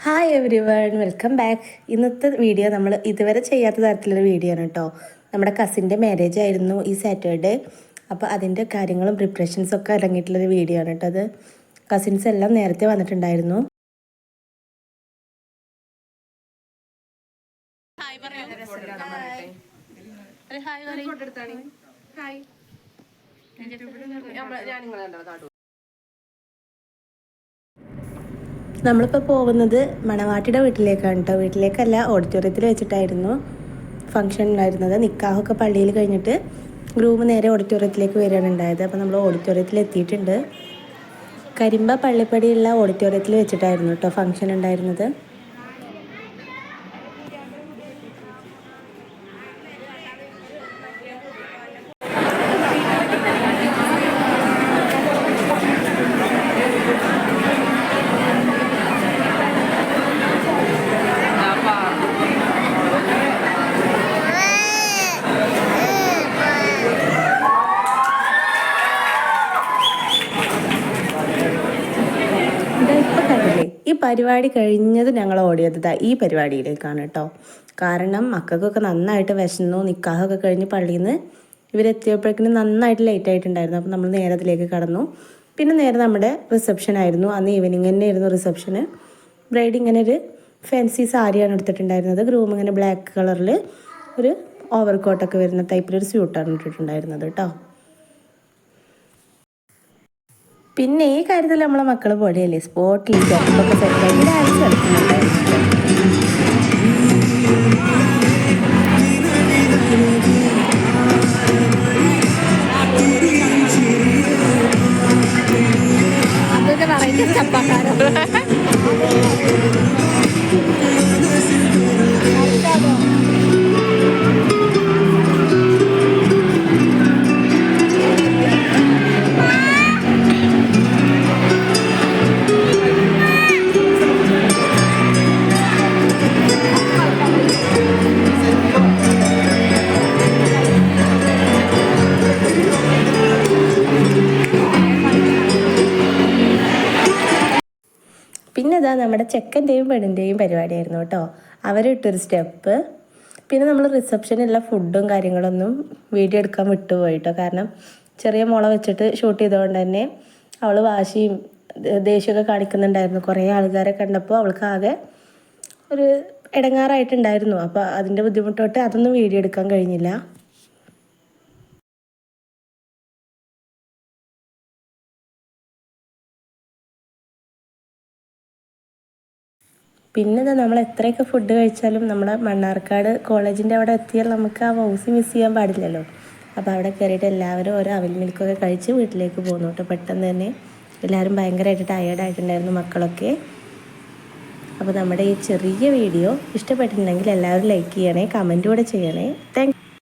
Hi every one welcome back ഇന്നത്തെ video നമ്മൾ ഇതുവരെ ചെയ്യാത്ത തരത്തിലൊരു വീഡിയോ ആണ് കേട്ടോ നമ്മുടെ കസിന്റെ മാരേജ് ആയിരുന്നു ഈ സാറ്റർഡേ അപ്പോൾ അതിന്റെ കാര്യങ്ങളും പ്രിപ്പറേഷൻസും ഒക്കെ ഇറങ്ങിയിട്ടുള്ളൊരു വീഡിയോ ആണ് കേട്ടോ അത്. കസിൻസ് എല്ലാം നേരത്തെ വന്നിട്ടുണ്ടായിരുന്നു. നമ്മളിപ്പോൾ പോകുന്നത് മണവാട്ടിയുടെ വീട്ടിലേക്കാണ് കേട്ടോ വീട്ടിലേക്കല്ല ഓഡിറ്റോറിയത്തിൽ വെച്ചിട്ടായിരുന്നു ഫംഗ്ഷൻ ഉണ്ടായിരുന്നത്. നിക്കാഹൊക്കെ പള്ളിയിൽ കഴിഞ്ഞിട്ട് ഗ്രൂം നേരെ ഓഡിറ്റോറിയത്തിലേക്ക് വരികയാണ് ഉണ്ടായത്. അപ്പോൾ നമ്മൾ ഓഡിറ്റോറിയത്തിൽ എത്തിയിട്ടുണ്ട്. കരിമ്പ പള്ളിപ്പടിയുള്ള ഓഡിറ്റോറിയത്തിൽ വെച്ചിട്ടായിരുന്നു കേട്ടോ ഫംഗ്ഷൻ ഉണ്ടായിരുന്നത് ഇതാ ഇപ്പൊ കണ്ടില്ലേ ഈ പരിപാടി കഴിഞ്ഞത് ഞങ്ങൾ ഓടിയത് ഈ പരിപാടിയിലേക്കാണ് കേട്ടോ കാരണം മക്കൾക്കൊക്കെ നന്നായിട്ട് വിശന്നു നിക്കാഹൊക്കെ കഴിഞ്ഞ് പള്ളിയിൽ നിന്ന് ഇവരെത്തിയപ്പോഴേക്കും നന്നായിട്ട് ലേറ്റ് ആയിട്ടുണ്ടായിരുന്നു. അപ്പോൾ നമ്മൾ നേരെ അതിലേക്ക് കടന്നു. പിന്നെ നേരെ നമ്മുടെ റിസപ്ഷൻ ആയിരുന്നു. അന്ന് ഈവനിങ് തന്നെ ആയിരുന്നു റിസപ്ഷന് ബ്രൈഡ് ഇങ്ങനെ ഒരു ഫാൻസി സാരിയാണ് എടുത്തിട്ടുണ്ടായിരുന്നത്. ഗ്രൂം ഇങ്ങനെ ബ്ലാക്ക് കളറിൽ ഒരു ഓവർ കോട്ടൊക്കെ വരുന്ന ടൈപ്പിലൊരു സ്യൂട്ടാണ് ഇട്ടിട്ടുണ്ടായിരുന്നത് കേട്ടോ പിന്നെ ഈ കാര്യത്തിൽ നമ്മളെ മക്കൾ പൊടിയല്ലേ സ്പോട്ടിൽ സ്റ്റെപ്പൊക്കെ സെറ്റാക്കി ഡാൻസ് അതൊക്കെ ഇതാ നമ്മുടെ ചെക്കന്റെയും പെണ്ണിന്റെയും പരിപാടിയായിരുന്നു കേട്ടോ. അവരിട്ടൊരു സ്റ്റെപ്പ്. പിന്നെ നമ്മൾ റിസപ്ഷനിലുള്ള ഫുഡും കാര്യങ്ങളൊന്നും വീഡിയോ എടുക്കാൻ വിട്ടുപോയി കേട്ടോ കാരണം ചെറിയ മുള വെച്ചിട്ട് ഷൂട്ട് ചെയ്തുകൊണ്ട് തന്നെ അവൾ വാശിയും ദേഷ്യമൊക്കെ കാണിക്കുന്നുണ്ടായിരുന്നു. കുറേ ആൾക്കാരെ കണ്ടപ്പോൾ അവൾക്ക് ആകെ ഒരു ഇടങ്ങാറായിട്ടുണ്ടായിരുന്നു. അപ്പോൾ അതിന്റെ ബുദ്ധിമുട്ടോട്ട് അതൊന്നും വീഡിയോ എടുക്കാൻ കഴിഞ്ഞില്ല. പിന്നെ നമ്മൾ എത്രയൊക്കെ ഫുഡ് കഴിച്ചാലും നമ്മുടെ മണ്ണാർക്കാട് കോളേജിന്റെ അവിടെ എത്തിയാൽ നമുക്ക് ആ ഹൗസ് മിസ് ചെയ്യാൻ പാടില്ലല്ലോ. അപ്പോൾ അവിടെ കയറിയിട്ട് എല്ലാവരും ഓരോ അവൽ മിൽക്കൊക്കെ കഴിച്ച് വീട്ടിലേക്ക് പോകുന്നു കേട്ടോ. പെട്ടെന്ന് തന്നെ എല്ലാവരും ഭയങ്കരമായിട്ട് ടയേർഡായിട്ടുണ്ടായിരുന്നു മക്കളൊക്കെ. അപ്പോൾ നമ്മുടെ ഈ ചെറിയ വീഡിയോ ഇഷ്ടപ്പെട്ടിട്ടുണ്ടെങ്കിൽ എല്ലാവരും ലൈക്ക് ചെയ്യണേ കമന്റ് കൂടെ ചെയ്യണേ. താങ്ക്